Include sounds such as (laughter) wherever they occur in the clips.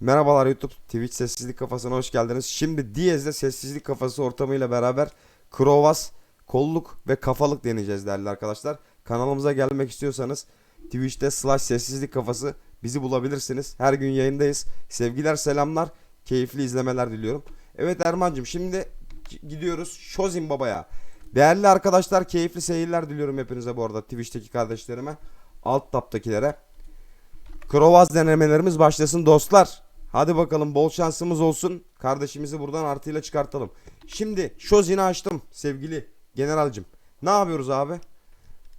Merhabalar YouTube Twitch sessizlik kafasına hoş geldiniz. Şimdi Diyez'de sessizlik kafası ortamıyla beraber Krovas, kolluk ve kafalık deneyeceğiz değerli arkadaşlar. Kanalımıza gelmek istiyorsanız Twitch'te slash sessizlik kafası bizi bulabilirsiniz. Her gün yayındayız. Sevgiler selamlar. Keyifli izlemeler diliyorum. Evet Erman'cığım şimdi gidiyoruz Şozin Baba'ya. Değerli arkadaşlar keyifli seyirler diliyorum hepinize bu arada Twitch'teki kardeşlerime. Alt taptakilere. Krovaz denemelerimiz başlasın dostlar. Hadi bakalım bol şansımız olsun. Kardeşimizi buradan artıyla çıkartalım. Şimdi Şozin'i açtım sevgili generalcim. Ne yapıyoruz abi?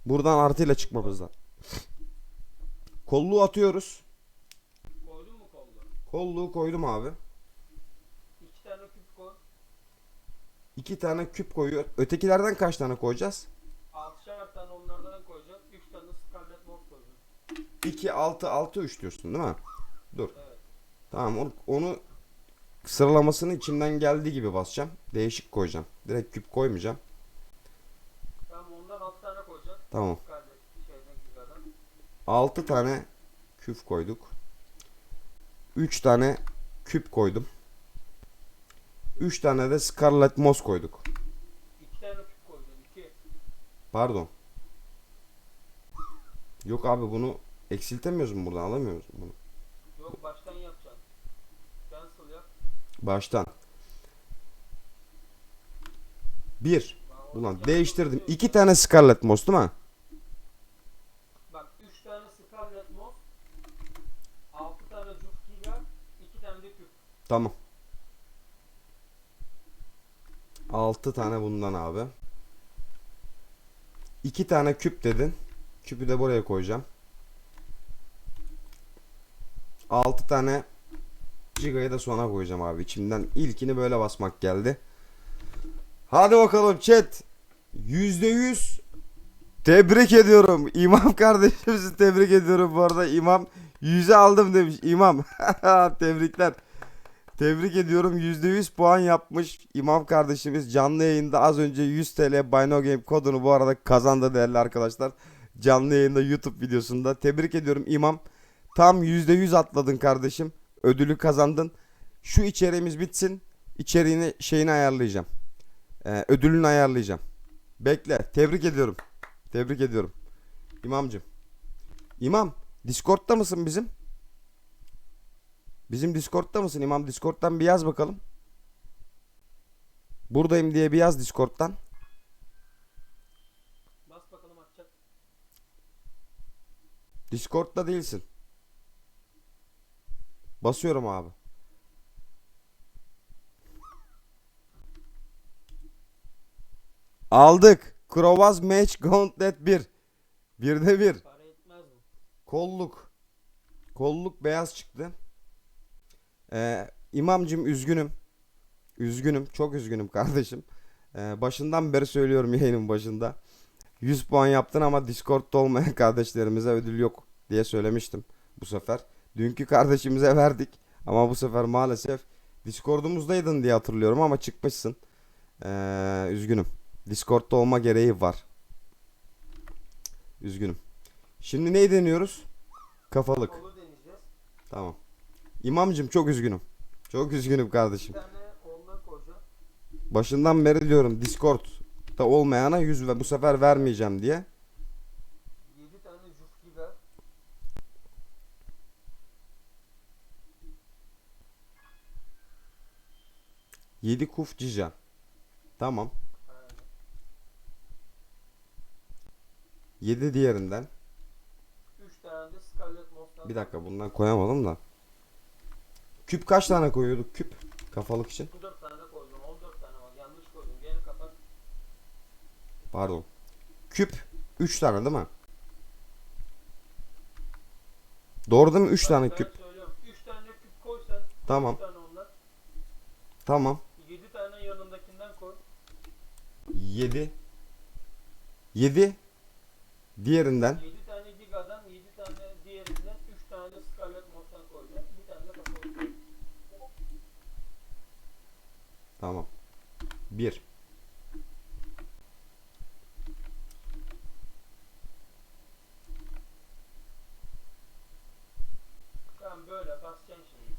Buradan artıyla çıkmamızdan. Kolluğu atıyoruz. Koydun mu kollu? Kolluğu koydum abi. İki tane küp koy. İki tane küp koyuyor. Ötekilerden kaç tane koyacağız? Altışar tane onlardan koyacaksın. Üç tane Scarlet Moss koyacaksın. 2, 6, 6, 3 diyorsun değil mi? Dur. Evet. Tamam onu, onu sıralamasını içimden geldiği gibi basacağım. Değişik koyacağım. Direkt küp koymayacağım. Tamam ondan altı tane koyacaksın. Tamam. Scarlet şeyden gigadan. 6 tane küp koyduk. 3 tane küp koydum. 3 tane de Scarlet Moss koyduk. İki tane küp koyacaksın. İki. Pardon. Yok abi bunu eksiltemiyoruz mu buradan alamıyoruz mu bunu? Yok baştan yapacaksın. Cancel yap. Baştan. 1. Bak, orada Ulan değiştirdim. diyor. 2 tane Scarlet Moss değil mi? Bak üç tane Scarlet Moss. Altı tane Juf Giga. iki tane de küp. Tamam. 6 tane bundan abi. 2 tane küp dedin. Küpü de buraya koyacağım. 6 tane Giga'yı da sona koyacağım abi. İçimden ilkini böyle basmak geldi. Hadi bakalım chat. %100 tebrik ediyorum. (laughs) İmam kardeşimizi tebrik ediyorum bu arada. İmam 100'e aldım demiş. İmam. (laughs) Tebrikler. Tebrik ediyorum. %100 puan yapmış İmam kardeşimiz canlı yayında az önce 100 TL Buy Game kodunu bu arada kazandı değerli arkadaşlar. Canlı yayında YouTube videosunda. Tebrik ediyorum İmam. Tam %100 atladın kardeşim. Ödülü kazandın. Şu içeriğimiz bitsin. İçeriğini şeyini ayarlayacağım. Ee, ödülünü ayarlayacağım. Bekle. Tebrik ediyorum. Tebrik ediyorum. İmamcım. İmam Discord'da mısın bizim? Bizim Discord'da mısın İmam? Discord'dan bir yaz bakalım. Buradayım diye bir yaz Discord'dan. Bas bakalım atacak. Discord'da değilsin. Basıyorum abi. Aldık. Krovaz Match Gauntlet 1. Birde bir. Para etmez mi? Kolluk. Kolluk beyaz çıktı. Ee, imamcım üzgünüm. Üzgünüm. Çok üzgünüm kardeşim. Ee, başından beri söylüyorum (laughs) yayının başında. 100 puan yaptın ama Discord'da olmayan (laughs) kardeşlerimize ödül yok diye söylemiştim bu sefer. Dünkü kardeşimize verdik ama bu sefer maalesef Discord'umuzdaydın diye hatırlıyorum ama çıkmışsın. Ee, üzgünüm. Discord'da olma gereği var. Üzgünüm. Şimdi neyi deniyoruz? Kafalık. Tamam. İmamcım çok üzgünüm. Çok üzgünüm kardeşim. Başından beri diyorum Discord'da olmayana 100 ve bu sefer vermeyeceğim diye. 7 kuf cica. Tamam. 7 diğerinden. 3 tane de Scarlet Moss'tan. Bir dakika bundan koyamadım da. Küp kaç tane koyuyorduk küp? Kafalık için. 4 tane koydum. 14 tane var. Yanlış koydum. Geri kapat. Pardon. Küp 3 tane değil mi? Doğru değil mi? 3 tane küp. 3 tane küp koysan. Tamam. Tane tamam. 7 7 diğerinden 7 tane Giga'dan 7 tane diğerinden 3 tane Scarlet Moss'tan koyacaksın. Bir tane de kapalı. Tamam. 1 Tamam böyle basacaksın şimdi.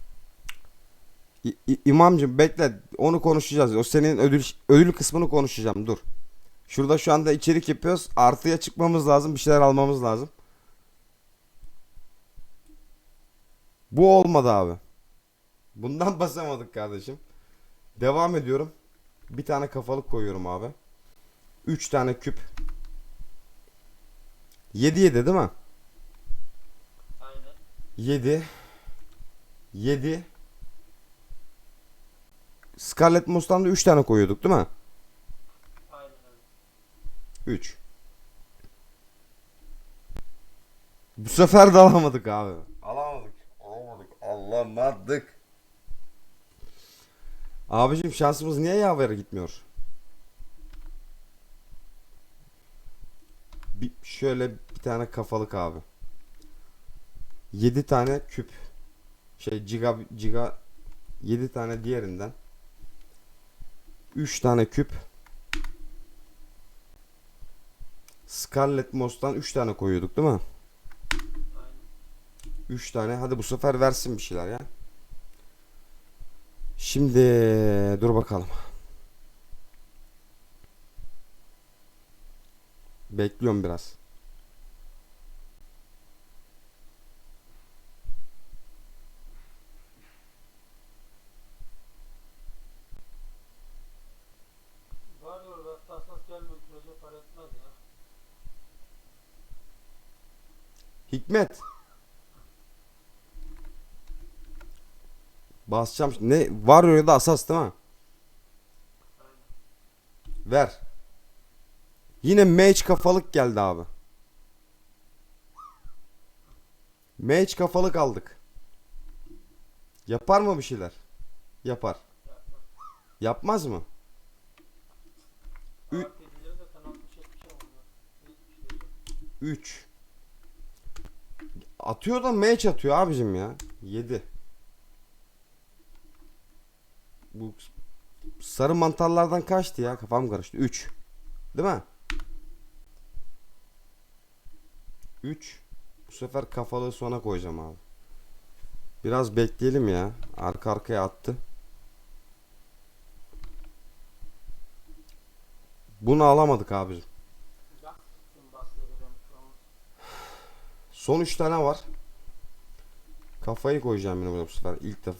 İ- İ- İmamcım bekle onu konuşacağız. O senin ödül ödül kısmını konuşacağım dur. Şurada şu anda içerik yapıyoruz. Artıya çıkmamız lazım. Bir şeyler almamız lazım. Bu olmadı abi. Bundan (laughs) basamadık kardeşim. Devam ediyorum. Bir tane kafalık koyuyorum abi. 3 tane küp. 7 7 değil mi? Aynen. 7 7 Scarlet Mustang'da 3 tane koyuyorduk değil mi? Aynen öyle. 3 Bu sefer de alamadık abi. Alamadık. Alamadık. Alamadık. Abicim şansımız niye yavere gitmiyor? Bir, şöyle bir tane kafalık abi. 7 tane küp. Şey giga giga 7 tane diğerinden. 3 tane küp. Scarlet Moss'tan 3 tane koyuyorduk değil mi? Aynen. 3 tane. Hadi bu sefer versin bir şeyler ya. Şimdi dur bakalım. Bekliyorum biraz. Hikmet. Basacağım. Ne? Var öyle asas değil mi? Ver. Yine mage kafalık geldi abi. Mage kafalık aldık. Yapar mı bir şeyler? Yapar. Yapmaz mı? Ü 3 Atıyor da mage atıyor abicim ya. 7 Bu sarı mantarlardan kaçtı ya? Kafam karıştı. 3 Değil mi? 3 Bu sefer kafalığı sona koyacağım abi. Biraz bekleyelim ya. Arka arkaya attı. Bunu alamadık abicim. Bak. Şimdi bas vereceğim şu an. Son 3 tane var. Kafayı koyacağım yine bu sefer. İlk defa.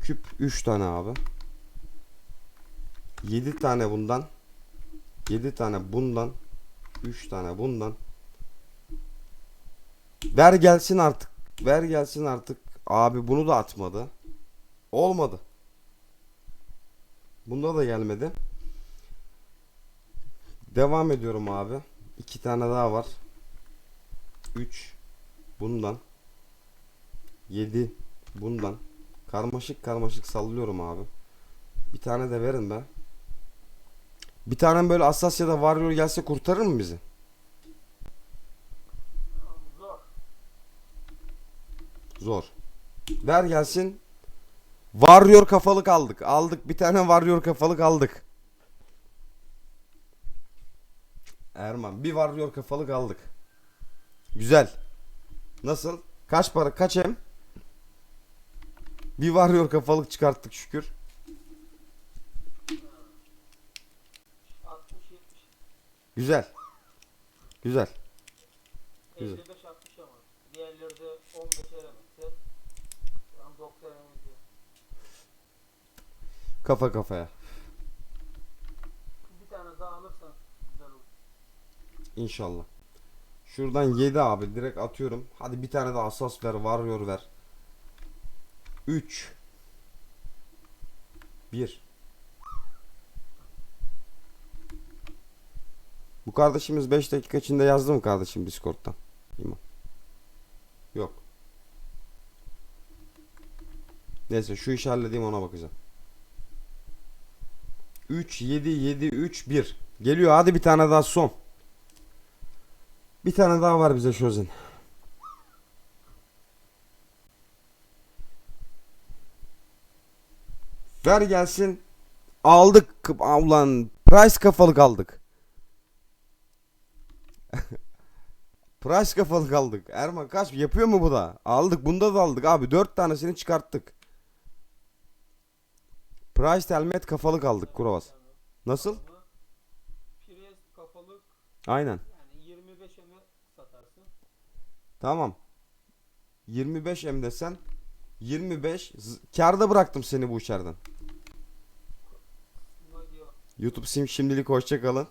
Küp 3 tane abi. 7 tane bundan. 7 tane bundan. 3 tane bundan. Ver gelsin artık. Ver gelsin artık. Abi bunu da atmadı. Olmadı. Bunda da gelmedi. Devam ediyorum abi. 2 tane daha var. 3 bundan 7 bundan karmaşık karmaşık sallıyorum abi. Bir tane de verin be. Bir tane böyle Asasya'da Warrior gelse kurtarır mı bizi? Zor. Zor. Ver gelsin. Warrior kafalık aldık. Aldık bir tane Warrior kafalık aldık. Erman bir Warrior kafalık aldık. Güzel. Nasıl? Kaç para? Kaç em? Bir Warrior kafalık çıkarttık şükür. 60 70 Güzel. Güzel. Güzel. 55 60 ama. Diğerleri de 15 elemekte. An 90 elemekte. Kafa kafaya. Bir tane daha alırsan güzel olur. İnşallah. Şuradan 7 abi direkt atıyorum. Hadi bir tane de asas ver, warrior ver. 3 1 Bu kardeşimiz 5 dakika içinde yazdı mı kardeşim Discord'dan? İmam. Yok. Neyse şu işi halledeyim ona bakacağım. 3 7 7 3 1 Geliyor hadi bir tane daha son. Bir tane daha var bize Şozin. Ver gelsin. Aldık. Ulan price kafalık aldık. (laughs) price kafalık aldık. Erman kaç yapıyor mu bu da? Aldık. Bunda da aldık abi. Dört tanesini çıkarttık. Price helmet kafalık aldık Kurovas. Nasıl? Aynen. Tamam. 25 M desen 25 z- karda bıraktım seni bu diyor YouTube sim şimdilik hoşça kalın.